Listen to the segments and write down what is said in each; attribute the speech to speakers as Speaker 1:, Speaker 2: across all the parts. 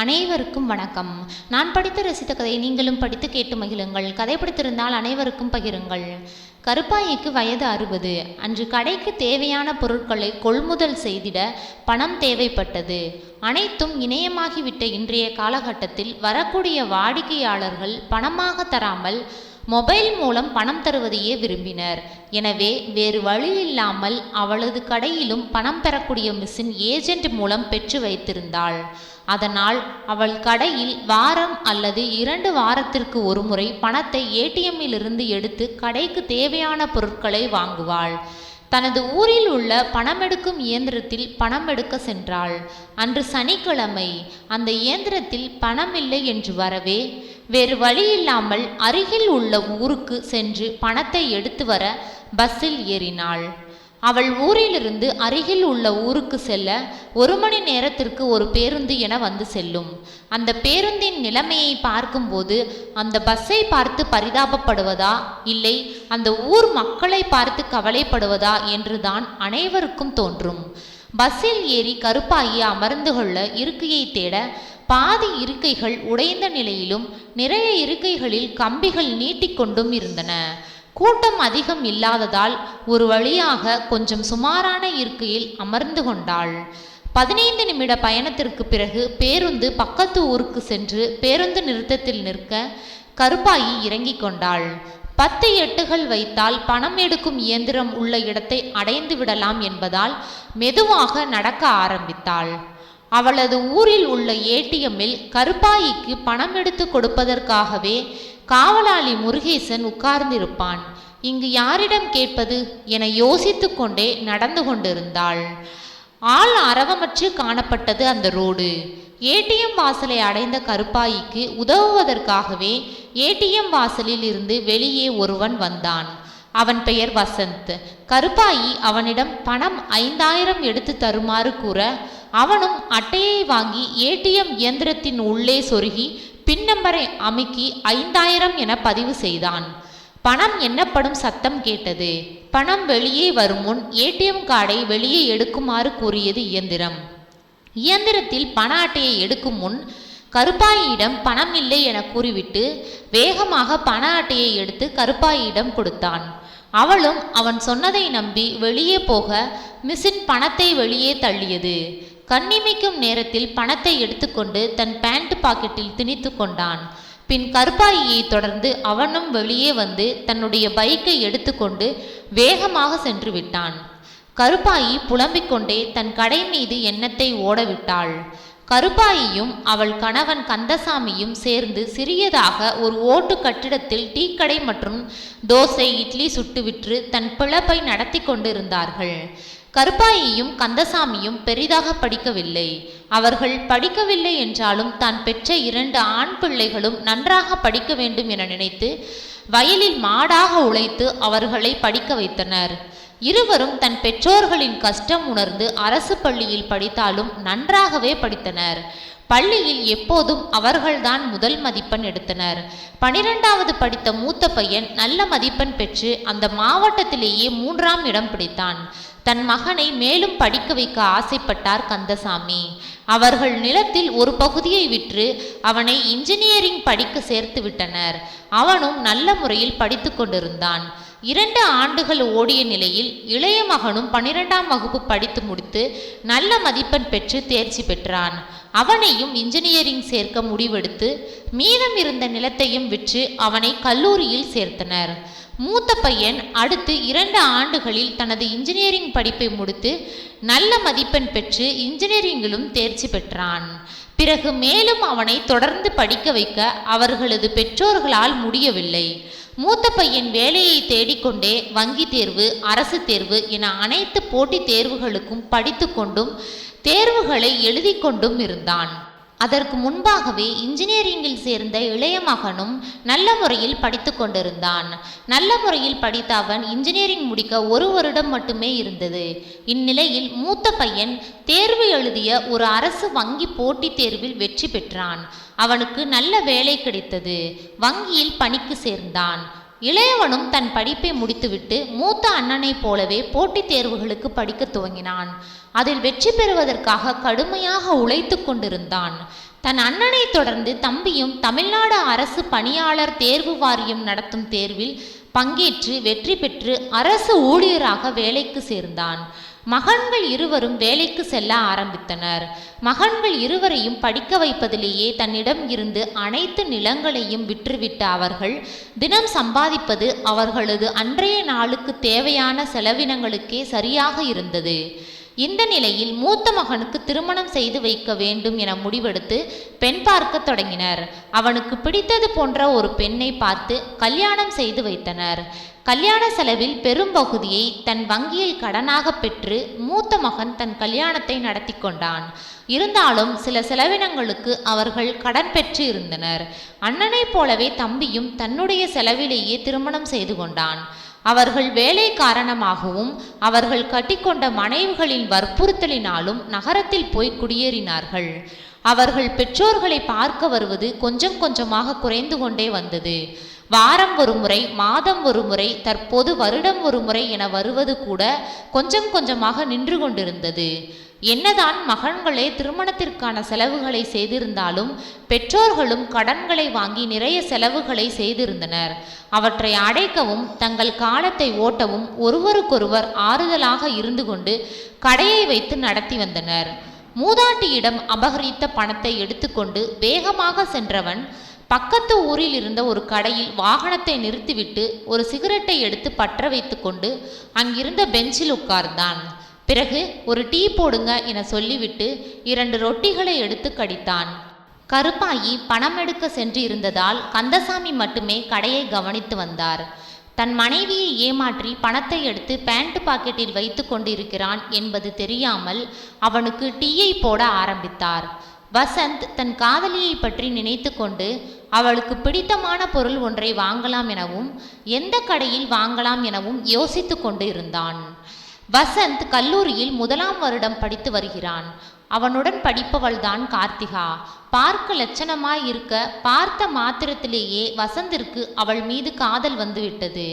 Speaker 1: அனைவருக்கும் வணக்கம். நான் படித்து ரசித்த கதையை நீங்களும் படித்து கேட்டு மகிழுங்கள். கதை பிடித்திருந்தால் அனைவருக்கும் பகிருங்கள். கருப்பாயிக்கு வயது அறுபது. அன்று கடைக்கு தேவையான பொருட்களை கொள்முதல் செய்திட பணம் தேவைப்பட்டது. அனைத்தும் இணையமாகிவிட்ட இன்றைய காலகட்டத்தில் வரக்கூடிய வாடிக்கையாளர்கள் பணமாக தராமல் மொபைல் மூலம் பணம் தருவதையே விரும்பினர். எனவே வேறு வழியில்லாமல் அவளது கடையிலும் பணம் பெறக்கூடிய மிஷின் ஏஜென்ட் மூலம் பெற்று வைத்திருந்தாள். அதனால் அவள் கடையில் வாரம் அல்லது இரண்டு வாரத்திற்கு ஒருமுறை பணத்தை ஏடிஎம்மிலிருந்து எடுத்து கடைக்கு தேவையான பொருட்களை வாங்குவாள். தனது ஊரில் உள்ள பணமெடுக்கும் இயந்திரத்தில் பணம் எடுக்க சென்றாள். அன்று சனிக்கிழமை அந்த இயந்திரத்தில் பணம் இல்லை என்று வரவே வேறு வழியில்லாமல் அருகில் உள்ள ஊருக்கு சென்று பணத்தை எடுத்து வர பஸ்ஸில் ஏறினாள். அவள் ஊரிலிருந்து அருகில் உள்ள ஊருக்கு செல்ல ஒரு மணி நேரத்திற்கு ஒரு பேருந்து என வந்து செல்லும். அந்த பேருந்தின் நிலைமையை பார்க்கும்போது அந்த பஸ்ஸை பார்த்து பரிதாபப்படுவதா? இல்லை அந்த ஊர் மக்களை பார்த்து கவலைப்படுவதா? என்றுதான் அனைவருக்கும் தோன்றும். பஸ்ஸில் ஏறி கருப்பாகி அமர்ந்து கொள்ள இருக்கையை தேட பாதி இருக்கைகள் உடைந்த நிலையிலும் நிறைய இருக்கைகளில் கம்பிகள் நீட்டிக்கொண்டும் இருந்தன. கூட்டம் அதிகம் இல்லாததால் ஒரு வழியாக கொஞ்சம் சுமாரான இருக்கையில் அமர்ந்து கொண்டாள். பதினைந்து நிமிட பயணத்திற்கு பிறகு பேருந்து பக்கத்து ஊருக்கு சென்று பேருந்து நிறுத்தத்தில் நிற்க கருப்பாயி இறங்கிக் கொண்டாள். பத்து எட்டுகள் வைத்தால் பணம் எடுக்கும் இயந்திரம் உள்ள இடத்தை அடைந்து விடலாம் என்பதால் மெதுவாக நடக்க ஆரம்பித்தாள். அவளது ஊரில் உள்ள ஏடிஎம்மில் கருப்பாயிக்கு பணம் எடுத்து கொடுப்பதற்காகவே காவலாளி முருகேசன் உட்கார்ந்திருப்பான். இங்கு யாரிடம் கேட்பது என யோசித்து கொண்டே நடந்து கொண்டிருந்தாள். ஆள் அரவமற்று காணப்பட்டது அந்த ரோடு. ஏடிஎம் வாசலை அடைந்த கருப்பாயிக்கு உதவுவதற்காகவே ஏடிஎம் வாசலில் இருந்து வெளியே ஒருவன் வந்தான். அவன் பெயர் வசந்த். கருப்பாயி அவனிடம் பணம் ஐந்தாயிரம் எடுத்து தருமாறு கூற அவனும் அட்டையை வாங்கி ஏடிஎம் இயந்திரத்தின் உள்ளே சொருகி பின் நம்பரை அமுக்கி ஐந்தாயிரம் என பதிவு செய்தான். பணம் எண்ணப்படும் சத்தம் கேட்டது. பணம் வெளியே வரும் முன் ஏடிஎம் கார்டை வெளியே எடுக்குமாறு கூறியது இயந்திரம். இயந்திரத்தில் பண அட்டையை எடுக்கும் முன் கருப்பாயியிடம் பணம் இல்லை என கூறிவிட்டு வேகமாக பண அட்டையை எடுத்து கருப்பாயியிடம் கொடுத்தான். அவளும் அவன் சொன்னதை நம்பி வெளியே போக மிஸின் பணத்தை வெளியே தள்ளியது. கண்ணிமைக்கும் நேரத்தில் பணத்தை எடுத்துக்கொண்டு தன் பேண்ட் பாக்கெட்டில் திணித்து கொண்டான். பின் கருப்பாயியை தொடர்ந்து அவனும் வெளியே வந்து தன்னுடைய பைக்கை எடுத்துக்கொண்டு வேகமாக சென்று விட்டான். கருப்பாயி புலம்பிக் கொண்டே தன் கடை மீது எண்ணத்தை ஓடவிட்டாள். கருப்பாயியும் அவள் கணவன் கந்தசாமியும் சேர்ந்து சிறியதாக ஒரு ஓட்டு கட்டிடத்தில் டீக்கடை மற்றும் தோசை இட்லி சுட்டு விற்று தன் பிழப்பை நடத்தி கொண்டிருந்தார்கள். கருப்பாயியும் கந்தசாமியும் பெரிதாக படிக்கவில்லை. அவர்கள் படிக்கவில்லை என்றாலும் தான் பெற்ற இரண்டு ஆண் பிள்ளைகளும் நன்றாக படிக்க வேண்டும் என நினைத்து வயலில் மாடாக உழைத்து அவர்களை படிக்க வைத்தனர். இருவரும் தன் பெற்றோர்களின் கஷ்டம் உணர்ந்து அரசு பள்ளியில் படித்தாலும் நன்றாகவே படித்தனர். பள்ளியில் எப்போதும் அவர்கள்தான் முதல் மதிப்பெண் எடுத்தனர். பனிரெண்டாவது படித்த மூத்த பையன் நல்ல மதிப்பெண் பெற்று அந்த மாவட்டத்திலேயே மூன்றாம் இடம் பிடித்தான். தன் மகனை மேலும் படிக்க வைக்க ஆசைப்பட்டார் கந்தசாமி. அவர்கள் நிலத்தில் ஒரு பகுதியை விற்று அவனை இன்ஜினியரிங் படிக்க சேர்த்து விட்டனர். அவனும் நல்ல முறையில் படித்து கொண்டிருந்தான். இரண்டு ஆண்டுகள் ஓடிய நிலையில் இளைய மகனும் பனிரெண்டாம் வகுப்பு படித்து முடித்து நல்ல மதிப்பெண் பெற்று தேர்ச்சி பெற்றான். அவனையும் இன்ஜினியரிங் சேர்க்க முடிவெடுத்து மீதம் இருந்த நிலத்தையும் விற்று அவனை கல்லூரியில் சேர்த்தனர். மூத்த பையன் அடுத்து இரண்டு ஆண்டுகளில் தனது இன்ஜினியரிங் படிப்பை முடித்து நல்ல மதிப்பெண் பெற்று இன்ஜினியரிங்கிலும் தேர்ச்சி பெற்றான். பிறகு மேலும் அவனை தொடர்ந்து படிக்க வைக்க அவர்களது பெற்றோர்களால் முடியவில்லை. மூத்த பையன் வேலையை தேடிக்கொண்டே வங்கி தேர்வு அரசு தேர்வு என அனைத்து போட்டித் தேர்வுகளுக்கும் படித்து கொண்டும் தேர்வுகளை எழுதி கொண்டும் இருந்தான். அதற்கு முன்பாகவே இன்ஜினியரிங்கில் சேர்ந்த இளைய மகனும் நல்ல முறையில் படித்து கொண்டிருந்தான். நல்ல முறையில் படித்த அவன் இன்ஜினியரிங் முடிக்க ஒரு வருடம் மட்டுமே இருந்தது. இந்நிலையில் மூத்த பையன் தேர்வு எழுதிய ஒரு அரசு வங்கி போட்டித் தேர்வில் வெற்றி பெற்றான். அவனுக்கு நல்ல வேலை கிடைத்தது. வங்கியில் பணிக்கு சேர்ந்தான். இளையவனும் தன் படிப்பை முடித்துவிட்டு மூத்த அண்ணனைப் போலவே போட்டித் தேர்வுகளுக்கு படிக்க துவங்கினான். அதில் வெற்றி பெறுவதற்காக கடுமையாக உழைத்து கொண்டிருந்தான். தன் அண்ணனை தொடர்ந்து தம்பியும் தமிழ்நாடு அரசு பணியாளர் தேர்வு வாரியம் நடத்தும் தேர்வில் பங்கேற்று வெற்றி பெற்று அரசு ஊழியராக வேலைக்கு சேர்ந்தான். மகன்கள் இருவரும் வேலைக்கு செல்ல ஆரம்பித்தனர். மகன்கள் இருவரையும் படிக்க வைப்பதிலேயே தன்னிடம் இருந்து அனைத்து நிலங்களையும் விற்றுவிட்ட அவர்கள் தினம் சம்பாதிப்பது அவர்களது அன்றைய நாளுக்கு தேவையான செலவினங்களுக்கே சரியாக இருந்தது. இந்த நிலையில் மூத்த மகனுக்கு திருமணம் செய்து வைக்க வேண்டும் என முடிவெடுத்து பெண் பார்க்க தொடங்கினர். அவனுக்கு பிடித்தது போன்ற ஒரு பெண்ணை பார்த்து கல்யாணம் செய்து வைத்தனர். கல்யாண செலவில் பெரும்பகுதியை தன் வங்கியில் கடனாக பெற்று மூத்த மகன் தன் கல்யாணத்தை நடத்தி கொண்டான். இருந்தாலும் சில செலவினங்களுக்கு அவர்கள் கடன் பெற்று இருந்தனர். அண்ணனைப் போலவே தம்பியும் தன்னுடைய செலவிலேயே திருமணம் செய்து கொண்டான். அவர்கள் வேலை காரணமாகவும் அவர்கள் கட்டிக்கொண்ட மனைவிகளின் வற்புறுத்தலினாலும் நகரத்தில் போய் குடியேறினார்கள். அவர்கள் பெற்றோர்களை பார்க்க வருவது கொஞ்சம் கொஞ்சமாக குறைந்து கொண்டே வந்தது. வாரம் ஒரு முறை மாதம் ஒரு முறை தற்போது வருடம் ஒரு முறை என வருவது கூட கொஞ்சம் கொஞ்சமாக நின்று கொண்டிருந்தது. என்னதான் மகன்களே திருமணத்திற்கான செலவுகளை செய்திருந்தாலும் பெற்றோர்களும் கடன்களை வாங்கி நிறைய செலவுகளை செய்திருந்தனர். அவற்றை அடைக்கவும் தங்கள் காலத்தை ஓட்டவும் ஒருவருக்கொருவர் ஆறுதலாக இருந்து கொண்டு கடையை வைத்து நடத்தி வந்தனர். மூதாட்டியிடம் அபகரித்த பணத்தை எடுத்துக்கொண்டு வேகமாக சென்றவன் பக்கத்து ஊரில் இருந்த ஒரு கடையில் வாகனத்தை நிறுத்திவிட்டு ஒரு சிகரெட்டை எடுத்து பற்ற வைத்துக்கொண்டு அங்கிருந்த பெஞ்சில் உட்கார்ந்தான். பிறகு ஒரு டீ போடுங்க என சொல்லிவிட்டு இரண்டு ரொட்டிகளை எடுத்து கடித்தான். கருப்பாயி பணம் எடுக்க சென்று இருந்ததால் கந்தசாமி மட்டுமே கடையை கவனித்து வந்தார். தன் மனைவியை ஏமாற்றி பணத்தை எடுத்து பேண்ட் பாக்கெட்டில் வைத்து கொண்டிருக்கிறான் என்பது தெரியாமல் அவனுக்கு டீயை போட ஆரம்பித்தார். வசந்த் தன் காதலியை பற்றி நினைத்து கொண்டு அவளுக்கு பிடித்தமான பொருள் ஒன்றை வாங்கலாம் எனவும் எந்த கடையில் வாங்கலாம் எனவும் யோசித்து கொண்டு இருந்தான் வசந்த் கல்லூரியில் முதலாம் வருடம் படித்து வருகிறான். அவனுடன் படிப்பவள்தான் கார்த்திகா. பார்க்க லட்சணமாய் இருக்க பார்த்த மாத்திரத்திலேயே வசந்திற்கு அவள் மீது காதல் வந்துவிட்டது.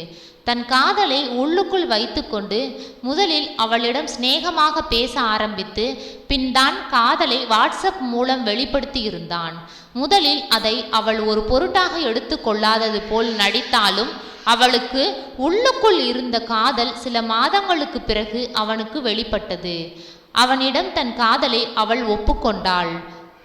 Speaker 1: தன் காதலை உள்ளுக்குள் வைத்துக்கொண்டு முதலில் அவளிடம் சிநேகமாக பேச ஆரம்பித்து பின் தான் காதலை வாட்ஸ்அப் மூலம் வெளிப்படுத்தி இருந்தான் முதலில் அதை அவள் ஒரு பொருட்டாக எடுத்து கொள்ளாதது போல் நடித்தாலும் அவளுக்கு உள்ளுக்குள் இருந்த காதல் சில மாதங்களுக்கு பிறகு அவனுக்கு வெளிப்பட்டது. அவனிடம் தன் காதலை அவள் ஒப்புக்கொண்டாள்.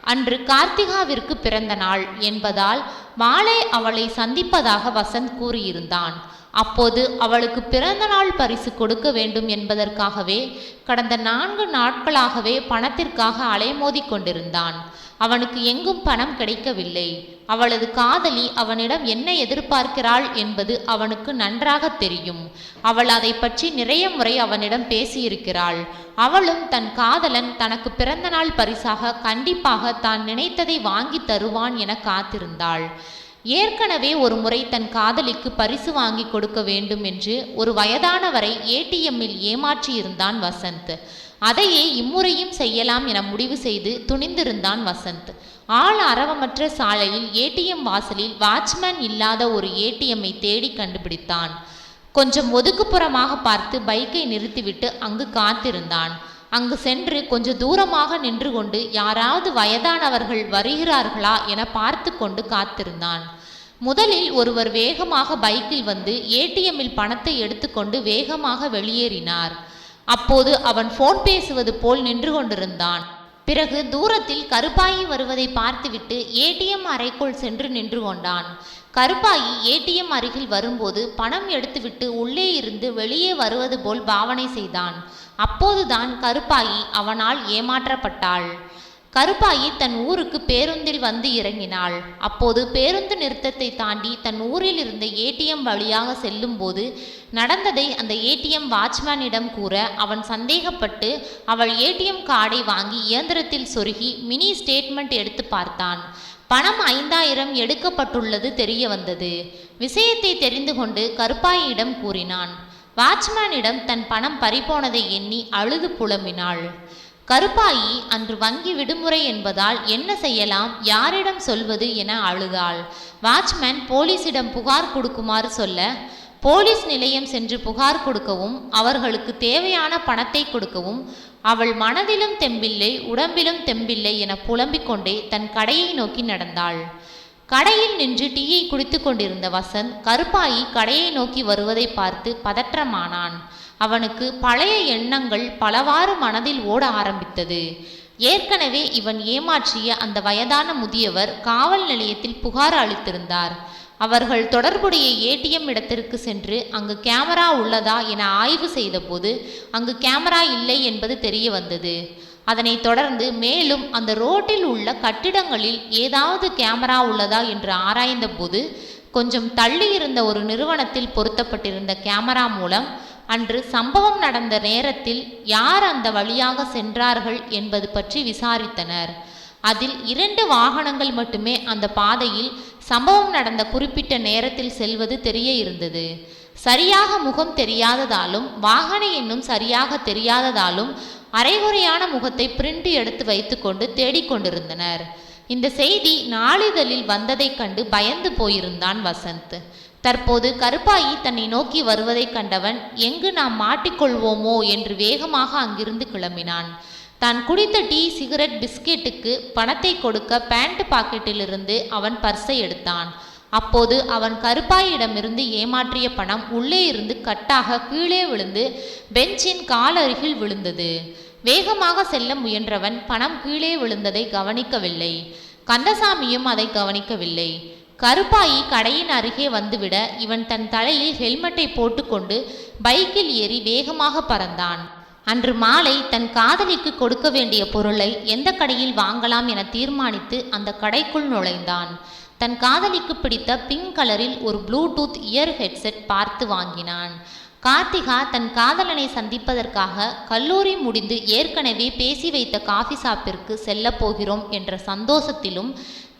Speaker 1: அன்று கார்த்திகாவிற்கு பிறந்த நாள் என்பதால் மாலை அவளை சந்திப்பதாக வசந்த் கூறியிருந்தான். அப்போது அவளுக்கு பிறந்த நாள் பரிசு கொடுக்க வேண்டும் என்பதற்காகவே கடந்த நான்கு நாட்களாகவே பணத்திற்காக அலைமோதி கொண்டிருந்தான். அவனுக்கு எங்கும் பணம் கிடைக்கவில்லை. அவளது காதலி அவனிடம் என்ன எதிர்பார்க்கிறாள் என்பது அவனுக்கு நன்றாக தெரியும். அவள் அதை பற்றி நிறைய முறை அவனிடம் பேசியிருக்கிறாள். அவளும் தன் காதலன் தனக்கு பிறந்த நாள் பரிசாக கண்டிப்பாக தான் நினைத்ததை வாங்கி தருவான் என காத்திருந்தாள். ஏற்கனவே ஒரு முறை தன் காதலிக்கு பரிசு வாங்கி கொடுக்க வேண்டும் என்று ஒரு வயதானவரை ஏடிஎம்மில் ஏமாற்றியிருந்தான் வசந்த். அதையே இம்முறையும் செய்யலாம் என முடிவு செய்து துணிந்திருந்தான் வசந்த். ஆள் அரவமற்ற சாலையில் ஏடிஎம் வாசலில் வாட்ச்மேன் இல்லாத ஒரு ஏடிஎம்மை தேடி கண்டுபிடித்தான். கொஞ்சம் ஒதுக்குப்புறமாக பார்த்து பைக்கை நிறுத்திவிட்டு அங்கு காத்திருந்தான். அங்கு சென்று கொஞ்ச தூரமாக நின்று கொண்டு யாராவது வயதானவர்கள் வருகிறார்களா என பார்த்து கொண்டு காத்திருந்தான். முதலில் ஒருவர் வேகமாக பைக்கில் வந்து ஏடிஎம்மில் பணத்தை எடுத்துக்கொண்டு வேகமாக வெளியேறினார். அப்போது அவன் ஃபோன் பேசுவது போல் நின்று கொண்டிருந்தான். பிறகு தூரத்தில் கருப்பாயி வருவதை பார்த்துவிட்டு ஏடிஎம் அறைக்குள் சென்று நின்று கொண்டான். கருப்பாயி ஏடிஎம் அருகில் வரும்போது பணம் எடுத்துவிட்டு உள்ளே இருந்து வெளியே வருவது போல் பாவனை செய்தான். அப்போதுதான் கருப்பாயி அவனால் ஏமாற்றப்பட்டாள். கருப்பாயி தன் ஊருக்கு பேருந்தில் வந்து இறங்கினாள். அப்போது பேருந்து நிறுத்தத்தை தாண்டி தன் ஊரில் இருந்த ஏடிஎம் வழியாக செல்லும்போது நடந்ததை அந்த ஏடிஎம் வாட்ச்மேனிடம் கூற அவன் சந்தேகப்பட்டு அவள் ஏடிஎம் கார்டை வாங்கி இயந்திரத்தில் சொருகி மினி ஸ்டேட்மெண்ட் எடுத்து பார்த்தான். பணம் ஐந்தாயிரம் எடுக்கப்பட்டுள்ளது தெரிய வந்தது. விஷயத்தை தெரிந்து கொண்டு கருப்பாயியிடம் கூறினான். வாட்ச்மேனிடம் தன் பணம் பறிபோனதை எண்ணி அழுது புலம்பினாள். கருப்பாயி அன்று வங்கி விடுமுறை என்பதால் என்ன செய்யலாம்? யாரிடம் சொல்வது? என அழுதாள். வாட்ச்மேன் போலீசிடம் புகார் கொடுக்குமாறு சொல்ல போலீஸ் நிலையம் சென்று புகார் கொடுக்கவும் அவர்களுக்கு தேவையான பணத்தை கொடுக்கவும் அவள் மனதிலும் தெம்பில்லை உடம்பிலும் தெம்பில்லை என புலம்பிக் கொண்டே தன் கடையை நோக்கி நடந்தாள். கடையில் நின்று டீயை குடித்து கொண்டிருந்த வசந்த் கருப்பாயி கடையை நோக்கி வருவதை பார்த்து பதற்றமானான். அவனுக்கு பழைய எண்ணங்கள் பலவாறு மனதில் ஓட ஆரம்பித்தது. ஏற்கனவே இவன் ஏமாற்றிய அந்த வயதான முதியவர் காவல் நிலையத்தில் புகார் அளித்திருந்தார். அவர்கள் தொடர்புடைய ஏடிஎம் இடத்திற்கு சென்று அங்கு கேமரா உள்ளதா என ஆய்வு செய்தபோது அங்கு கேமரா இல்லை என்பது தெரிய வந்தது. அதனைத் தொடர்ந்து மேலும் அந்த ரோட்டில் உள்ள கட்டிடங்களில் ஏதாவது கேமரா உள்ளதா என்று ஆராய்ந்தபோது கொஞ்சம் தள்ளி இருந்த ஒரு நிறுவனத்தில் பொருத்தப்பட்டிருந்த கேமரா மூலம் அன்று சம்பவம் நடந்த நேரத்தில் யார் அந்த வழியாக சென்றார்கள் என்பது பற்றி விசாரித்தனர். அதில் இரண்டு வாகனங்கள் மட்டுமே அந்த பாதையில் சம்பவம் நடந்த குறிப்பிட்ட நேரத்தில் செல்வது தெரிய இருந்தது. சரியாக முகம் தெரியாததாலும் வாகன எண்ணும் சரியாக தெரியாததாலும் அரைகுறையான முகத்தை பிரிண்ட் எடுத்து வைத்துக்கொண்டு தேடிக்கொண்டிருந்தனர். இந்த செய்தி நாளிதழில் வந்ததைக் கண்டு பயந்து போயிருந்தான் வசந்த். தற்போது கருப்பாயி தன்னை நோக்கி வருவதைக் கண்டவன் எங்கு நாம் மாட்டிக்கொள்வோமோ? என்று வேகமாக அங்கிருந்து கிளம்பினான். தான் குடித்த டீ சிகரெட் பிஸ்கெட்டுக்கு பணத்தை கொடுக்க பேண்ட் பாக்கெட்டிலிருந்து அவன் பர்ஸை எடுத்தான். அப்போது அவன் கருப்பாயிடமிருந்து ஏமாற்றிய பணம் உள்ளே இருந்து கட்டாக கீழே விழுந்து பெஞ்சின் காலருகில் விழுந்தது. வேகமாக செல்ல முயன்றவன் பணம் கீழே விழுந்ததை கவனிக்கவில்லை. கந்தசாமியும் அதை கவனிக்கவில்லை. கருப்பாயி கடையின் அருகே வந்துவிட இவன் தன் தலையில் ஹெல்மெட்டை போட்டுக்கொண்டு பைக்கில் ஏறி வேகமாக பறந்தான். அன்று மாலை தன் காதலிக்கு கொடுக்க வேண்டிய பொருளை எந்த கடையில் வாங்கலாம் என தீர்மானித்து அந்த கடைக்குள் நுழைந்தான். தன் காதலிக்கு பிடித்த பிங்க் கலரில் ஒரு ப்ளூடூத் இயர் ஹெட்செட் பார்த்து வாங்கினான். கார்த்திகா தன் காதலனை சந்திப்பதற்காக கல்லூரி முடிந்து ஏற்கனவே பேசி வைத்த காஃபி ஷாப்பிற்கு செல்லப் போகிறோம் என்ற சந்தோஷத்திலும்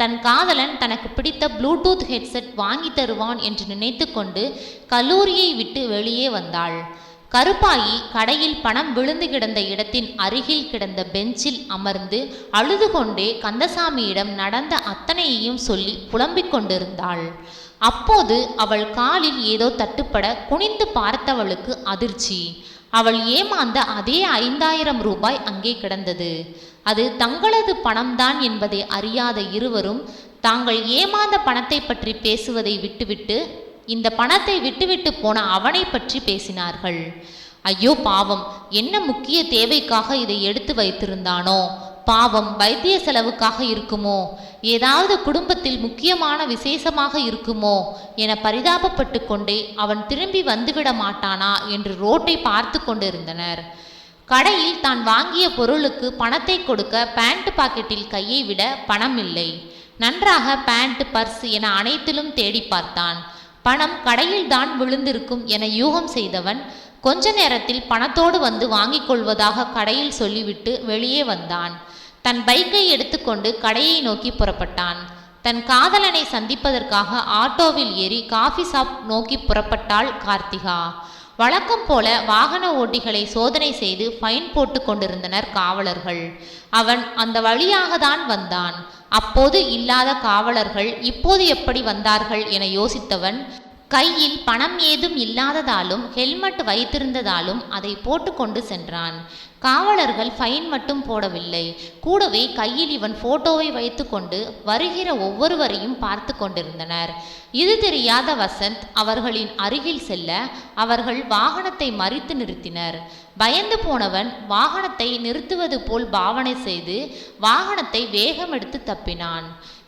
Speaker 1: தன் காதலன் தனக்கு பிடித்த ப்ளூடூத் ஹெட்செட் வாங்கி தருவான் என்று நினைத்து கொண்டு கல்லூரியை விட்டு வெளியே வந்தாள். கருப்பாயி கடையில் பணம் விழுந்து கிடந்த இடத்தின் அருகில் கிடந்த பெஞ்சில் அமர்ந்து அழுது கொண்டே கந்தசாமியிடம் நடந்த அத்தனையையும் சொல்லி புலம்பிக் கொண்டிருந்தாள். அப்போது அவள் காலில் ஏதோ தட்டுப்பட குனிந்து பார்த்தவளுக்கு அதிர்ச்சி. அவள் ஏமாந்த அதே ஐந்தாயிரம் ரூபாய் அங்கே கிடந்தது. அது தங்களது பணம்தான் என்பதை அறியாத இருவரும் தாங்கள் ஏமாந்த பணத்தை பற்றி பேசுவதை விட்டுவிட்டு இந்த பணத்தை விட்டுவிட்டு போன அவனை பற்றி பேசினார்கள். ஐயோ பாவம். என்ன முக்கிய தேவைக்காக இதை எடுத்து வைத்திருந்தானோ? பாவம் வைத்திய செலவுக்காக இருக்குமோ? ஏதாவது குடும்பத்தில் முக்கியமான விசேஷமாக இருக்குமோ? என பரிதாபப்பட்டு கொண்டே அவன் திரும்பி வந்துவிட மாட்டானா என்று ரோட்டை பார்த்து கொண்டிருந்தனர். கடையில் தான் வாங்கிய பொருளுக்கு பணத்தை கொடுக்க பேண்ட் பாக்கெட்டில் கையை விட பணம் இல்லை. நன்றாக பேண்ட் பர்ஸ் என அனைத்திலும் தேடி பார்த்தான். பணம் கடையில் தான் விழுந்திருக்கும் என யூகம் செய்தவன் கொஞ்ச நேரத்தில் பணத்தோடு வந்து வாங்கிக் கொள்வதாக கடையில் சொல்லிவிட்டு வெளியே வந்தான். தன் பைக்கை எடுத்துக்கொண்டு கடையை நோக்கி புறப்பட்டான். தன் காதலனை சந்திப்பதற்காக ஆட்டோவில் ஏறி காஃபி ஷாப் நோக்கி புறப்பட்டாள் கார்த்திகா. வழக்கம் போல வாகன ஓட்டிகளை சோதனை செய்து ஃபைன் போட்டு கொண்டிருந்தனர் காவலர்கள். அவன் அந்த வழியாக தான் வந்தான். அப்போது இல்லாத காவலர்கள் இப்போது எப்படி வந்தார்கள் என யோசித்தவன் கையில் பணம் ஏதும் இல்லாததாலும் ஹெல்மெட் வைத்திருந்ததாலும் அதை போட்டுக்கொண்டு சென்றான். காவலர்கள் ஃபைன் மட்டும் போடவில்லை. கூடவே கையில் இவன் போட்டோவை வைத்துக்கொண்டு வருகிற ஒவ்வொருவரையும் பார்த்து கொண்டிருந்தனர். இது தெரியாத வசந்த் அவர்களின் அருகில் செல்ல அவர்கள் வாகனத்தை மறித்து நிறுத்தினர். பயந்து போனவன் வாகனத்தை நிறுத்துவது போல் பாவனை செய்து வாகனத்தை வேகமெடுத்து தப்பினான்.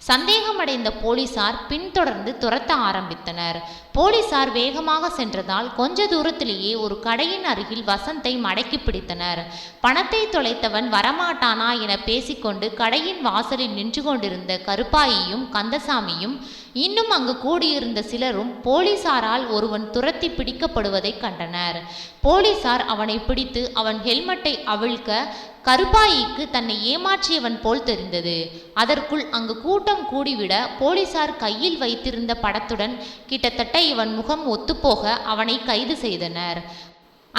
Speaker 1: சந்தேகமடைந்த போலீசார் பின்தொடர்ந்து துரத்த ஆரம்பித்தனர். போலீசார் வேகமாக சென்றதால் கொஞ்ச தூரத்திலேயே ஒரு கடையின் அருகில் வசந்தை மடக்கி பிடித்தனர். பணத்தை தொலைத்தவன் வரமாட்டானா என பேசிக்கொண்டு கடையின் வாசலில் நின்று கொண்டிருந்த கருப்பாயியும் கந்தசாமியும் இன்னும் அங்கு கூடியிருந்த சிலரும் போலீசாரால் ஒருவன் துரத்தி பிடிக்கப்படுவதைக் கண்டனர். போலீசார் அவனை பிடித்து அவன் ஹெல்மெட்டை அவிழ்க்க கருப்பாயிக்கு தன்னை ஏமாற்றியவன் போல் தெரிந்தது. அதற்குள் அங்கு கூட்டம் கூடிவிட போலீசார் கையில் வைத்திருந்த படத்துடன் கிட்டத்தட்ட இவன் முகம் ஒத்துப்போக அவனை கைது செய்தனர்.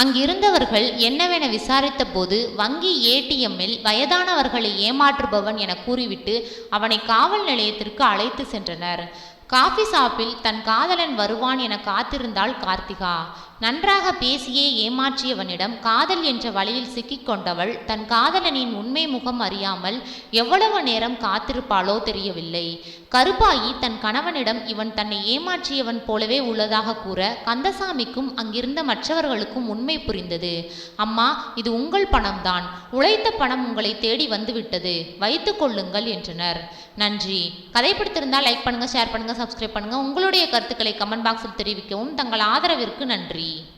Speaker 1: அங்கிருந்தவர்கள் என்னவென விசாரித்தபோது வங்கி ஏடிஎம்மில் வயதானவர்களை ஏமாற்றுபவன் என கூறிவிட்டு அவனை காவல் நிலையத்திற்கு அழைத்து சென்றனர். காஃபி ஷாப்பில் தன் காதலன் வருவான் என காத்திருந்தாள் கார்த்திகா. நன்றாக பேசியே ஏமாற்றியவனிடம் காதல் என்ற வழியில் சிக்கிக்கொண்டவள் தன் காதலனின் உண்மை முகம் அறியாமல் எவ்வளவு நேரம் காத்திருப்பாளோ தெரியவில்லை. கருப்பாயி தன் கணவனிடம் இவன் தன்னை ஏமாற்றியவன் போலவே உள்ளதாக கூற கந்தசாமிக்கும் அங்கிருந்த மற்றவர்களுக்கும் உண்மை புரிந்தது. அம்மா இது உங்கள் பணம்தான். உழைத்த பணம் உங்களை தேடி வந்துவிட்டது. வைத்து கொள்ளுங்கள் என்றனர். நன்றி. கதை பிடித்திருந்தால் லைக் பண்ணுங்க ஷேர் பண்ணுங்க சப்ஸ்கிரைப் பண்ணுங்க. உங்களுடைய கருத்துக்களை கமெண்ட் பாக்ஸில் தெரிவிக்கவும் தங்கள் ஆதரவிற்கு நன்றி. be